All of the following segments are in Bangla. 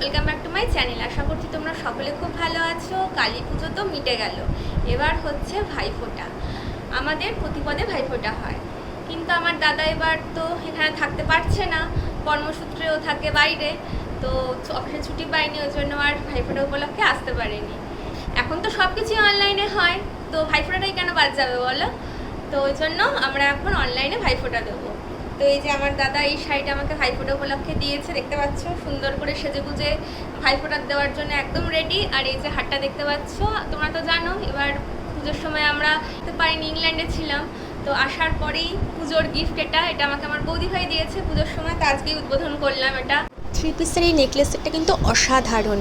Welcome back to my channel আশা করছি তোমরা সকলে খুব ভালো আছো। কালী পুজো তো মিটে গেল। এবার হচ্ছে ভাইফোঁটা। আমাদের প্রতিপদে ভাইফোঁটা হয়। কিন্তু আমার দাদা এবার তো এখানে থাকতে পারছে না। কর্মসূত্রেও থাকে বাইরে। তো অফিসে ছুটি পাইনি ওই জন্য আর ভাইফোঁটা উপলক্ষে আসতে পারেনি। এখন তো সব কিছুই অনলাইনে হয়। তো ভাইফোঁটাটাই কেন বাদ যাবে বলো? তো ওই জন্য আমরা এখন অনলাইনে ভাইফোঁটা দেবো। তো এই যে আমার দাদা এই শাড়িটা আমাকে ভাইফোঁটা উপলক্ষে দিয়েছে দেখতে পাচ্ছ? সুন্দর করে সেজে গুজে ভাইফোঁটা দেওয়ার জন্য একদম রেডি আর এই যে হাটটা দেখতে পাচ্ছ তোমরা তো জানো এবার পুজোর সময় আমরা তো পারিনি ইংল্যান্ডে ছিলাম। তো আসার পরেই পুজোর গিফট এটা এটা আমাকে আমার বৌদি ভাই দিয়েছে পুজোর সময় তো আজকেই উদ্বোধন করলাম এটা। থ্রি পিসের এই নেকলেস সেটটা কিন্তু অসাধারণ।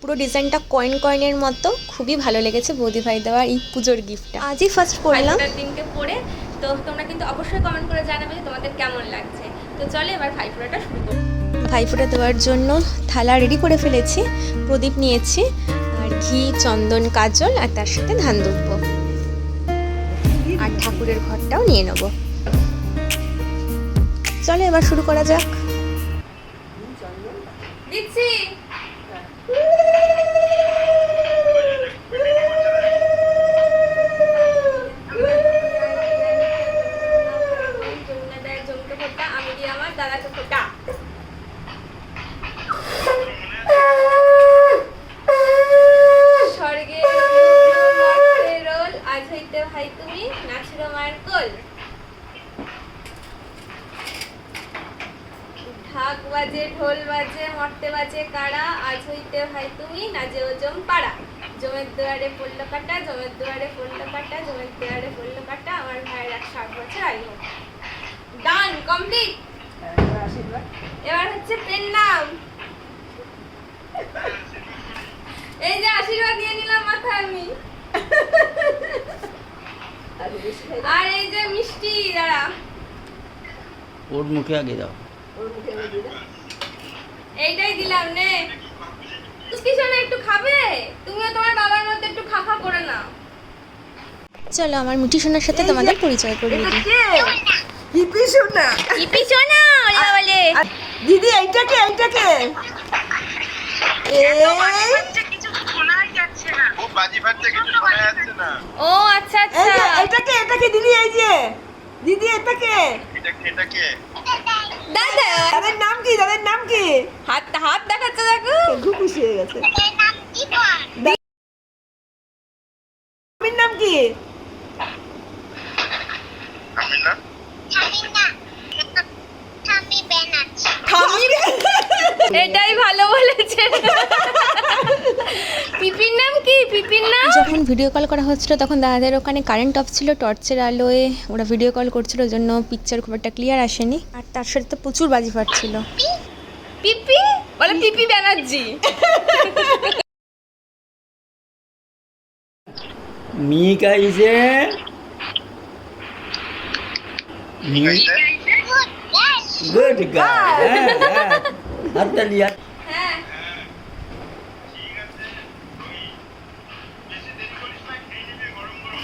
পুরো ডিজাইনটা কয়েন কয়েনের মতো খুবই ভালো লেগেছে বৌদি ভাই দেওয়া এই পুজোর গিফটটা আজই ফার্স্ট ভাইফোঁটার দিনকে পরে তো তোমরা কিন্তু অবশ্যই কমেন্ট করে জানাবে যে তোমাদের কেমন লাগছে। তো চলে এবার ভাইফোঁটাটা শুরু করি। ভাইফোঁটা দেওয়ার জন্য থালা রেডি করে ফেলেছি প্রদীপ নিয়েছি আর ঘি চন্দন কাজল আর তার সাথে ধান দুব্ব। আর ঠাকুরের ঘরটাও নিয়ে নেব। চলো এবার শুরু করা যাক। দিচ্ছি জমিতে ফোটা আমি দিয়ে আমার দাদাকে ফোটা স্বর্গে ঢাক বাজে, ঢোল বাজে, মর্তে বাজে কাড়া আজ হইতে ভাই তুমি নাজে ও জম পাড়া। জমের দুয়ারে পড়ল জমের দুয়ারে পড়ল কাটা, জমের দুয়ারে পড়ল আমার ভাইয়ের এক ষাট বছর আয়ু। ডান কমপ্লিট এবার হচ্ছে পেন নাম। এই যে আশীর্বাদ দিয়ে নিলাম মাথায় আমি। আর এই যে মিষ্টি দাঁড়া। ওর মুখে আগে দাও। এইটাই দিলাম নে। কিছু না একটু খাবে? তুমিও তোমার বাবার মতো একটু খাফা করে নাও। চলো আমার মিঠি সোনার সাথে তোমাদের পরিচয় করিয়ে দিই। হিপি শোনা ইপি সোনা ওলে। ওলে দিদি এইটাকে এইটাকে। এই খুব বাজি ফাটছে কিছু শোনা যাচ্ছে না। ও আচ্ছা এই যে আচ্ছা। এইটাকে এটাকে দিদি এই যে। দিদি এটাকে এটা এটা কে? দাদা। তাদের নাম কি তাদের নাম কি? হাত হাত দেখাচ্ছে দেখো। খুব খুশি হয়ে গেছে। আমির নাম কি? আমি না আমির এটাই ভালো বলেছে। পিপির নাম কি? পিপির নাম? যখন ভিডিও কল করা হচ্ছিল তখন দাদাদের ওখানে কারেন্ট অফ ছিল টর্চের আলোয় ওরা ভিডিও কল করছিল ওই জন্য পিকচার খুব একটা ক্লিয়ার আসেনি। আর তার সাথে তো প্রচুর বাজি ফাটছিল। পিপি? বলে পিপি ব্যানার্জি। মি কাইছে গুড গাই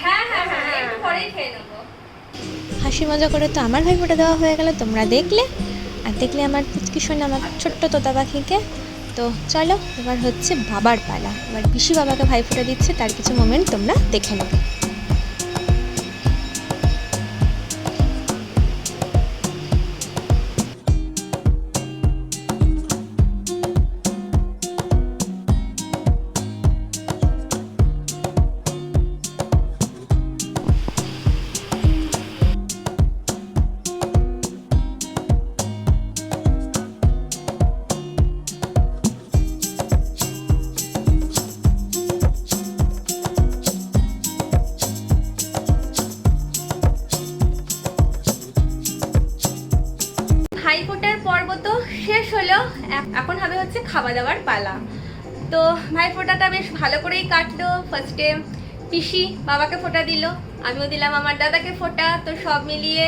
হ্যাঁ হ্যাঁ হ্যাঁ হ্যাঁ হাসি মজা করে তো আমার ভাইফোঁটা দেওয়া হয়ে গেল তোমরা দেখলে। আর দেখলে আমার শোনা আমার ছোট্ট তোতা পাখিকে। তো চলো এবার হচ্ছে বাবার পালা। এবার পিসি বাবাকে ভাইফোঁটা দিচ্ছে তার কিছু মোমেন্ট তোমরা দেখে নেবে। হলো এখন হবে হচ্ছে খাওয়া দাওয়ার পালা। তো ভাই, ফোটাটা বেশ ভালো করেই কাটলো। ফার্স্টে পিসি বাবাকে ফোটা দিল, আমিও দিলাম আমার দাদাকে ফোটা। তো সব মিলিয়ে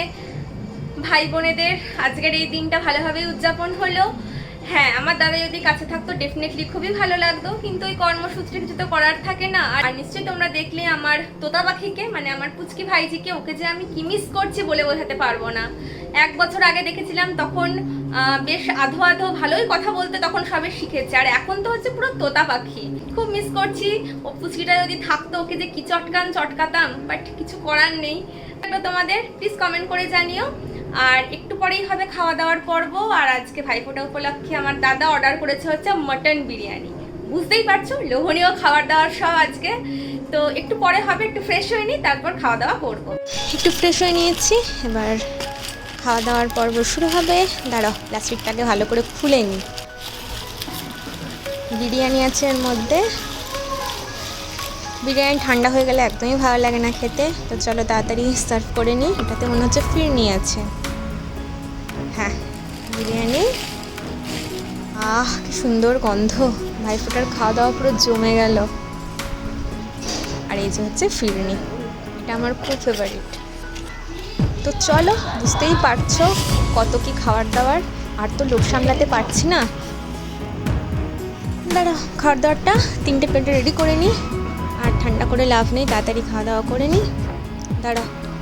ভাই বোনেদের আজকের এই দিনটা ভালোভাবেই উদযাপন হলো। হ্যাঁ আমার দাদা যদি কাছে থাকতো ডেফিনেটলি খুবই ভালো লাগতো। কিন্তু ওই কর্মসূত্রে কিছু তো করার থাকে না। আর নিশ্চয়ই তোমরা দেখলে আমার তোতা পাখিকে মানে আমার পুচকি ভাইজিকে, ওকে যে আমি কি মিস করছি বলে বোঝাতে পারব না। এক বছর আগে দেখেছিলাম তখন বেশ আধো আধো ভালোই কথা বলতে তখন সবে শিখেছে। আর এখন তো হচ্ছে পুরো তোতা পাখি খুব মিস করছি। ও পুচকিটা যদি থাকতো, ওকে যে কি চটকান চটকাতাম বাট কিছু করার নেই। তোমাদের প্লিজ কমেন্ট করে জানিও। আর একটু পরেই হবে খাওয়া দাওয়ার পর্ব, আর আজকে ভাইফোঁটা উপলক্ষে আমার দাদা অর্ডার করেছে হচ্ছে মটন বিরিয়ানি। বুঝতেই পারছ, লোভনীয় খাবার দাওয়ার সব আজকে। তো একটু পরে হবে, একটু ফ্রেশ হয়ে নিই, তারপর খাওয়া দাওয়া করব। একটু ফ্রেশ হয়ে নিয়েছি, এবার খাওয়া দাওয়ার পর্ব শুরু হবে। দাঁড়াও প্লাস্টিকটাকে ভালো করে খুলে নিই। বিরিয়ানি আছে এর মধ্যে। বিরিয়ানি ঠান্ডা হয়ে গেলে একদমই ভালো লাগে না খেতে। তো চলো তাড়াতাড়ি সার্ভ করে নিই, এটাতে মনে হচ্ছে ফিরনি আছে। বিরিয়ানি? আহ, কি সুন্দর গন্ধ। ভাইফোঁটার খাওয়া দাওয়া পুরো জমে গেল। আর এই যে হচ্ছে ফিরনি। এটা আমার খুব ফেভারিট তো চলো, বুঝতেই পারছ কত কি খাবার দাবার আর তো লোক সামলাতে পারছি না। দাঁড়া, খাওয়ার দাওয়ারটা তিনটে প্লেটে রেডি করে নিই আর ঠান্ডা করে লাভ নেই, তাড়াতাড়ি খাওয়া দাওয়া করে নিই দাঁড়া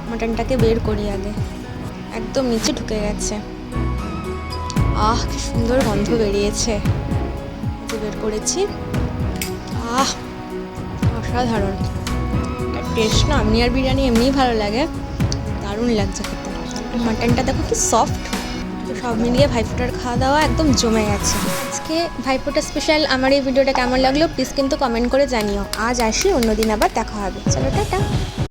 মাটনটাকে বের করি আগে। একদম নিচে ঢুকে গেছে। আহ, কি সুন্দর গন্ধ বেরিয়েছে। বের করেছি। আহ, অসাধারণ। টেস্ট না আমনি আর বিরিয়ানি এমনিই ভালো লাগে। দারুণ লাগছে খেতে। মাটনটা দেখো কি সফট সব মিলিয়ে ভাইফোঁটার খাওয়া দাওয়া একদম জমে গেছে। আজকে ভাইফোঁটা স্পেশাল আমার এই ভিডিওটা কেমন লাগল প্লিজ কিন্তু কমেন্ট করে জানিও। আজ আসি, অন্যদিন আবার দেখা হবে। চলো, টাটা।